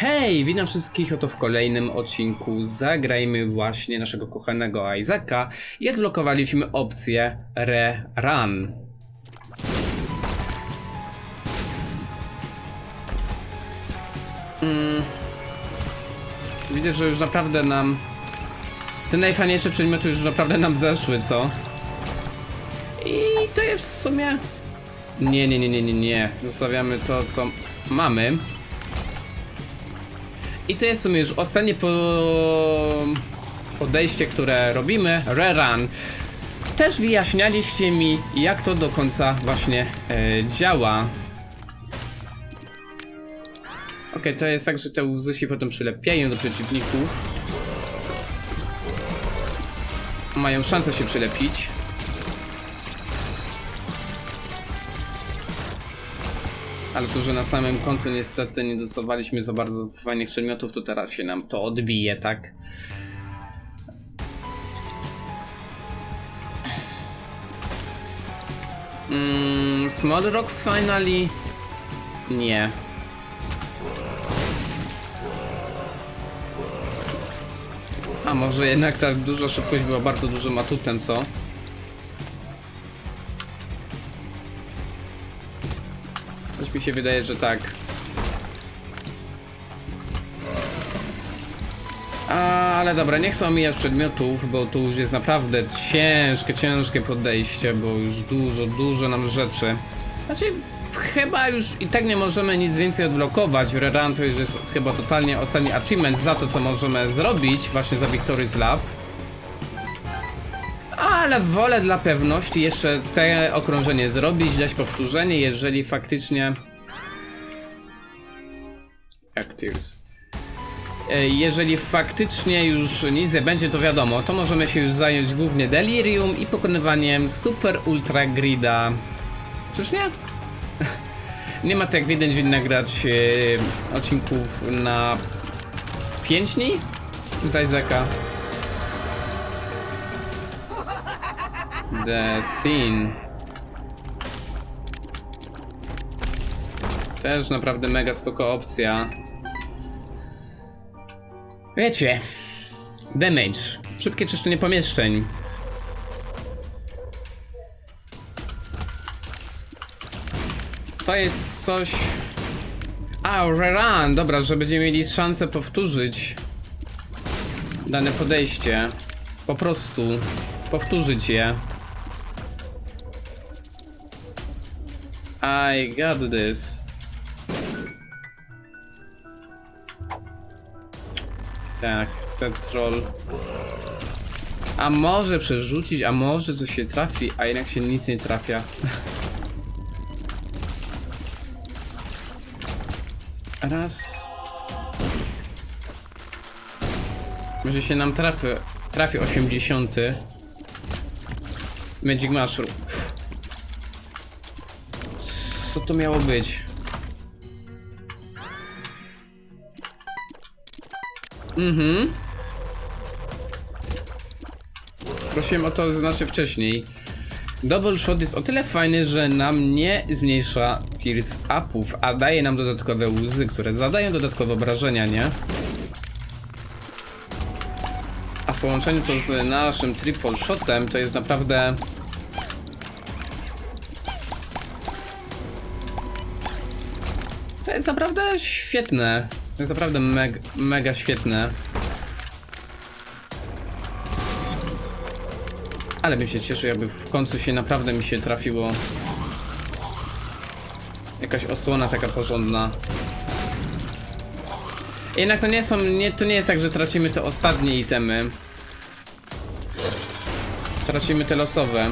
Hej, witam wszystkich oto w kolejnym odcinku. Zagrajmy właśnie naszego kochanego Isaaca i odblokowaliśmy opcję Rerun. Mm. Widzę, że już naprawdę nam te najfajniejsze przedmioty już naprawdę nam zeszły, co? I to jest w sumie... Nie, nie, nie, nie, nie, nie. Zostawiamy to, co mamy. I to jest w sumie już ostatnie po... podejście, które robimy. Rerun. Też wyjaśnialiście mi, jak to do końca właśnie e, działa. Okej, to jest tak, że te łzy się potem przylepiają do przeciwników. Mają szansę się przylepić. Ale to, że na samym końcu niestety nie dostawaliśmy za bardzo fajnych przedmiotów, to teraz się nam to odbije, tak? Mm, Small Rock finally? Nie. A może jednak ta duża szybkość była bardzo dużym atutem, co? Mi się wydaje, że tak. A, ale dobra, nie chcę omijać przedmiotów, bo tu już jest naprawdę ciężkie, ciężkie podejście, bo już dużo, dużo nam rzeczy. Znaczy, chyba już i tak nie możemy nic więcej odblokować. Rerun to już jest chyba totalnie ostatni achievement za to, co możemy zrobić właśnie za Victory's Lab. Ale wolę dla pewności jeszcze te okrążenie zrobić, dać powtórzenie, jeżeli faktycznie... E, Jeżeli faktycznie już nic nie będzie, to wiadomo, to możemy się już zająć głównie Delirium i pokonywaniem Super Ultra Grida. Czyż nie? nie ma tak widać, że nagrać e, odcinków na 5 dni z Isaaca. The Scene. Też naprawdę mega spoko opcja. Wiecie, damage, szybkie czyszczenie pomieszczeń. To jest coś... A, rerun, dobra, że będziemy mieli szansę powtórzyć dane podejście. Po prostu powtórzyć je. I got this. Tak, ten troll. A może przerzucić, a może coś się trafi, a jednak się nic nie trafia. Raz. Może się nam trafi, trafi 80. Magic Mushroom. Co to miało być? Mhm. Prosiłem o to znacznie wcześniej. Double shot jest o tyle fajny, że nam nie zmniejsza tears upów, a daje nam dodatkowe łzy, które zadają dodatkowe obrażenia, nie? A w połączeniu to z naszym triple shotem to jest naprawdę... To jest naprawdę świetne. To jest naprawdę meg mega świetne. Ale bym się cieszył, jakby w końcu się naprawdę mi się trafiło. Jakaś osłona taka porządna. Jednak to nie są, nie, to nie jest tak, że tracimy te ostatnie itemy. Tracimy te losowe.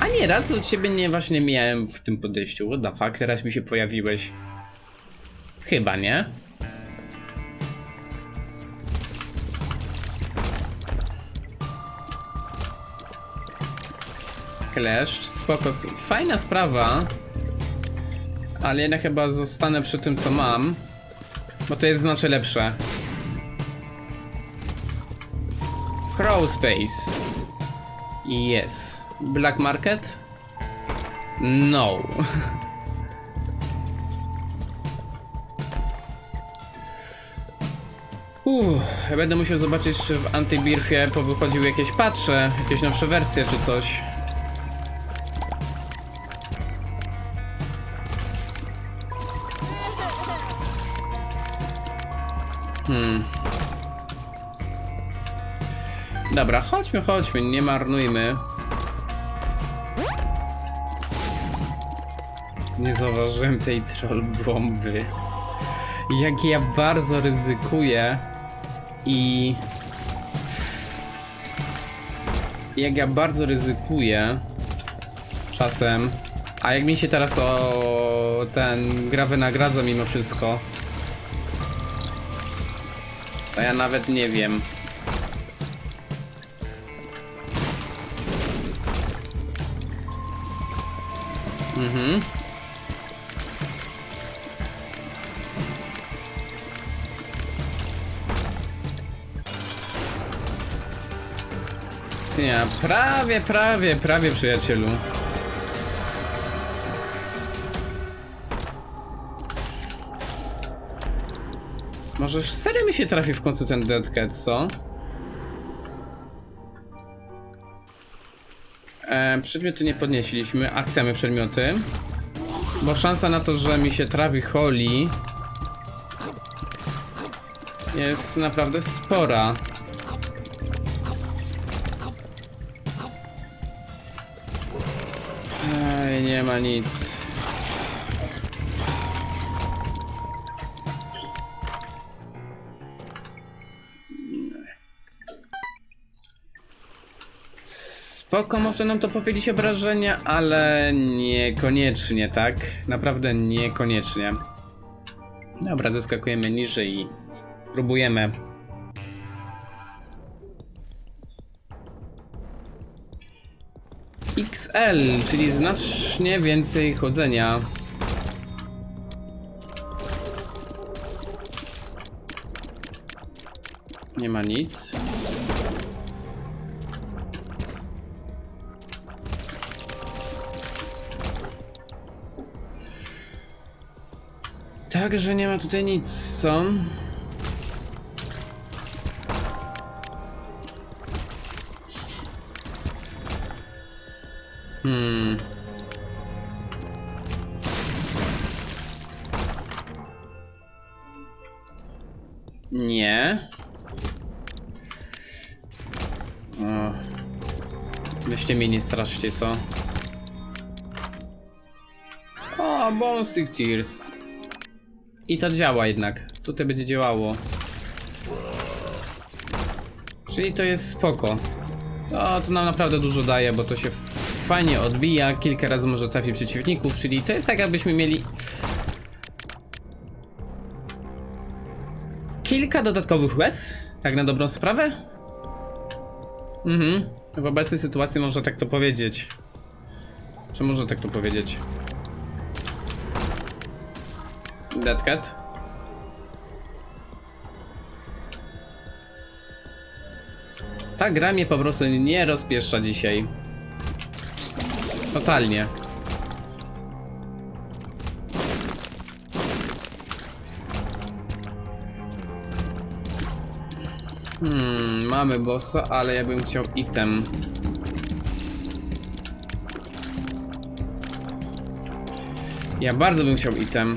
A nie, raz od ciebie nie właśnie miałem w tym podejściu. What the fuck, teraz mi się pojawiłeś. Chyba, nie? Kleszcz, spoko, fajna sprawa. Ale jednak chyba zostanę przy tym, co mam. Bo to jest znacznie lepsze. Crow Space. Yes. Black Market? No. Uff, będę musiał zobaczyć, czy w Antybirfie powychodziły jakieś patche, jakieś nowsze wersje czy coś. Hmm. Dobra, chodźmy, chodźmy, nie marnujmy. Nie zauważyłem tej troll bomby. Jak ja bardzo ryzykuję i jak ja bardzo ryzykuję czasem, a jak mi się teraz o ten gra wynagradza mimo wszystko, to ja nawet nie wiem. Mhm. Nie, prawie, prawie, prawie przyjacielu. Może serio mi się trafi w końcu ten Dead Cat, co? E, przedmioty nie podnieśliśmy, a chcemy przedmioty. Bo szansa na to, że mi się trafi Holly jest naprawdę spora. Nie ma nic. Spoko, może nam to powiedzieć obrażenia, ale niekoniecznie, tak? Naprawdę niekoniecznie. Dobra, zeskakujemy niżej i próbujemy. XL, czyli znacznie więcej chodzenia. Nie ma nic. Także nie ma tutaj nic, co? Weźcie mnie nie straszcie, co? O, Bonstick Tears. I to działa jednak. Tutaj będzie działało. Czyli to jest spoko. To, to nam naprawdę dużo daje, bo to się fajnie odbija. Kilka razy może trafi przeciwników, czyli to jest tak jakbyśmy mieli... Kilka dodatkowych łez, tak na dobrą sprawę. Mhm, w obecnej sytuacji można tak to powiedzieć. Czy można tak to powiedzieć? Dead Cat. Ta gra mnie po prostu nie rozpieszcza dzisiaj. Totalnie. Hmm, mamy bossa, ale ja bym chciał item. Ja bardzo bym chciał item.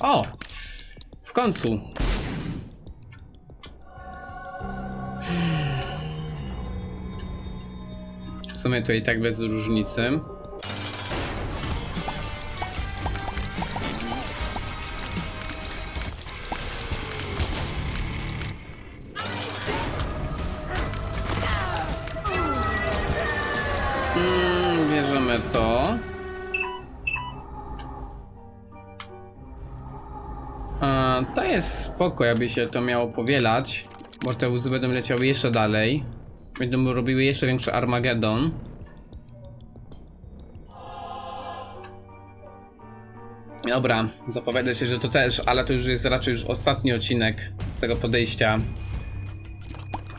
O! W końcu. Sumie to i tak bez różnicy. Mm, bierzemy to. To jest spoko, jakby się to miało powielać, bo te łzy będą leciały jeszcze dalej. Będą robiły jeszcze większy Armagedon. Dobra, zapowiada się, że to też, ale to już jest raczej już ostatni odcinek z tego podejścia.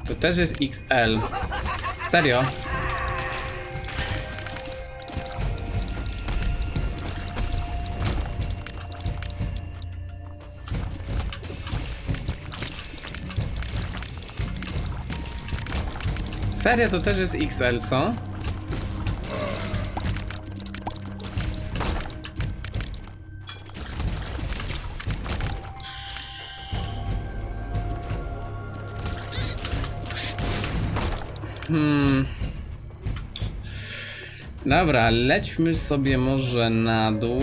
To też jest XL. Serio? Serio to też jest XL, co? Hmm. Dobra, lećmy sobie może na dół.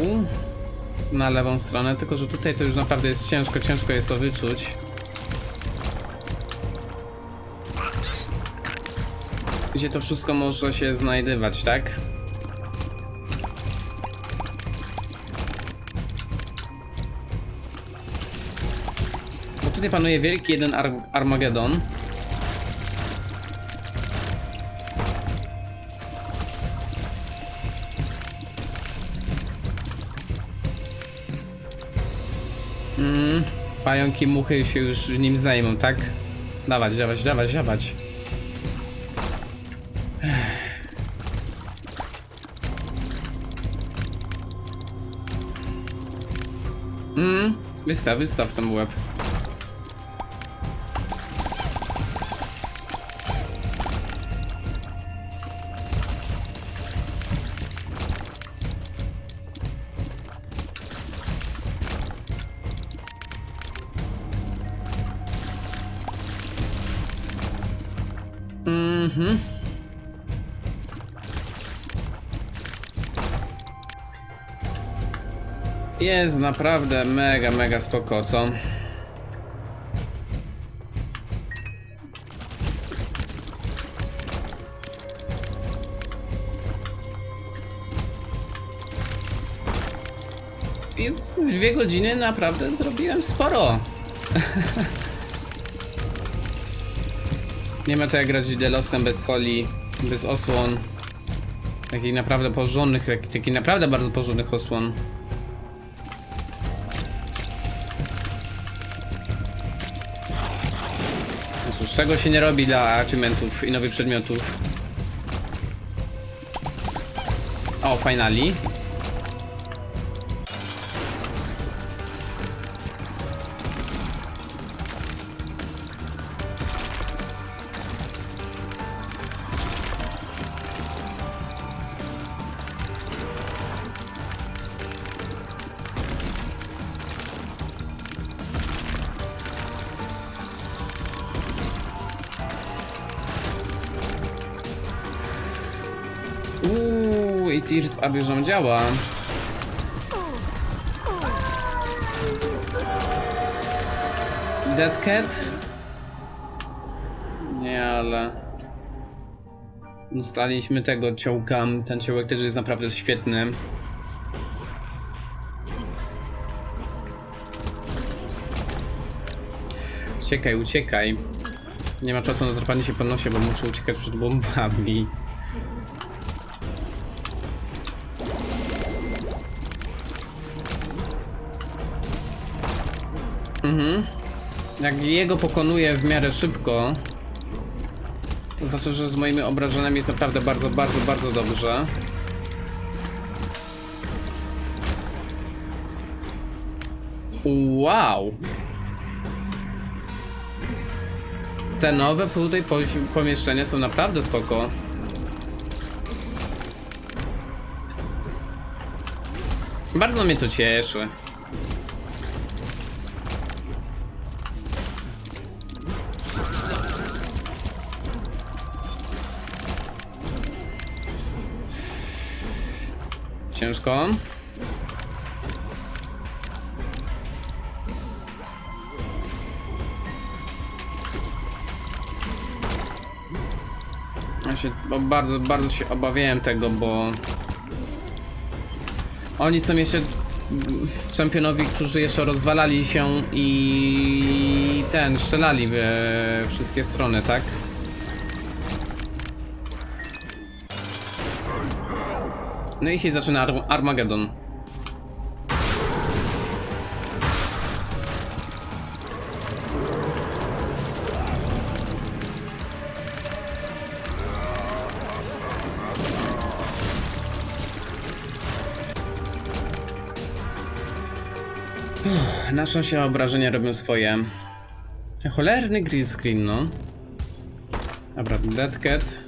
Na lewą stronę, tylko że tutaj to już naprawdę jest ciężko, ciężko jest to wyczuć. Gdzie to wszystko może się znajdywać, tak? Bo tutaj panuje wielki jeden Ar Armagedon. Mm, pająki muchy się już nim zajmą, tak? Dawać, dawać, dawać, dawać. Wystaw, wystaw ten łeb. Mhm. Jest naprawdę mega, mega spoko, co? I w dwie godziny naprawdę zrobiłem sporo. Nie ma to jak grać Delosem bez soli, bez osłon. Takich naprawdę porządnych, takich naprawdę bardzo porządnych osłon. Czego się nie robi dla achievementów i nowych przedmiotów. O, finally. Tears Abuse działa. Dead Cat? Nie, ale... Dostaliśmy tego ciołka. Ten ciołek też jest naprawdę świetny. Uciekaj, uciekaj. Nie ma czasu na drapanie się po nosie, bo muszę uciekać przed bombami. Jak jego pokonuję w miarę szybko, to znaczy, że z moimi obrażeniami jest naprawdę bardzo, bardzo, bardzo dobrze. Wow! Te nowe tutaj pomieszczenia są naprawdę spoko. Bardzo mnie to cieszy. Ciężko. Ja się bardzo, bardzo się obawiałem tego, bo oni są jeszcze czempionowi, którzy jeszcze rozwalali się i ten, strzelali we wszystkie strony, tak? No i się zaczyna Arm Armagedon. Naszą się obrażenia robią swoje. Cholerny green screen, no. Dobra, dead cat.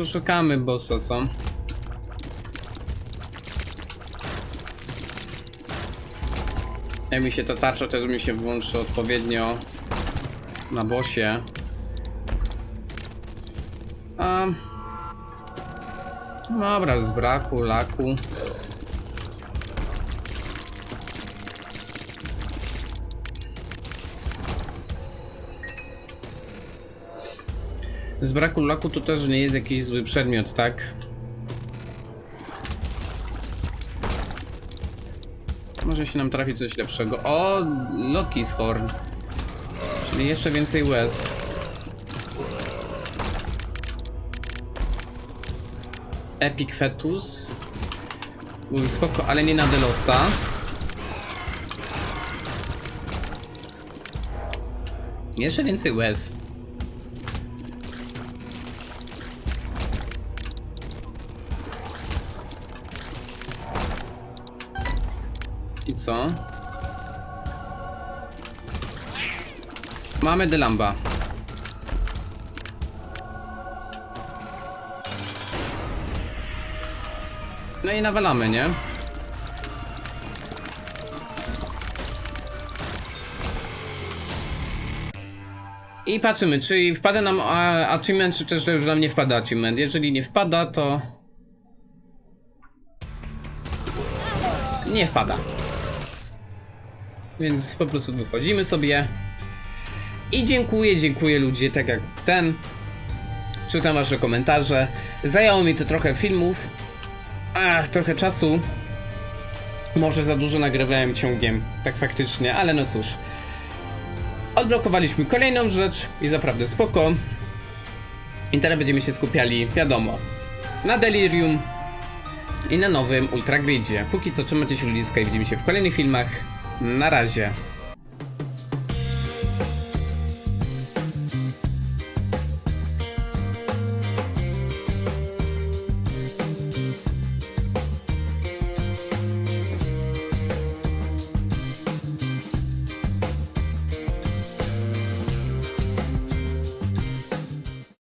Tu szukamy bossa, co? Jak mi się ta tarcza też mi się włączy odpowiednio na bosie. A... Dobra, z braku, laku. Z braku laku to też nie jest jakiś zły przedmiot, tak? Może się nam trafi coś lepszego. O, Loki's Horn. Czyli jeszcze więcej łez. Epic Fetus. Uj, spoko, ale nie na Delosta. Jeszcze więcej łez. Co? Mamy Delamba. No i nawalamy, nie? I patrzymy, czy wpada nam achievement, czy też już nam nie wpada achievement. Jeżeli nie wpada, to... Nie wpada. Więc po prostu wychodzimy sobie. I dziękuję, dziękuję ludzie, tak jak ten. Czytam wasze komentarze. Zajęło mi to trochę filmów. Ach, trochę czasu. Może za dużo nagrywałem ciągiem, tak faktycznie, ale no cóż. Odblokowaliśmy kolejną rzecz i naprawdę spoko. I teraz będziemy się skupiali, wiadomo, na Delirium i na nowym Ultra Gridzie. Póki co trzymajcie się ludziska i widzimy się w kolejnych filmach. Na razie.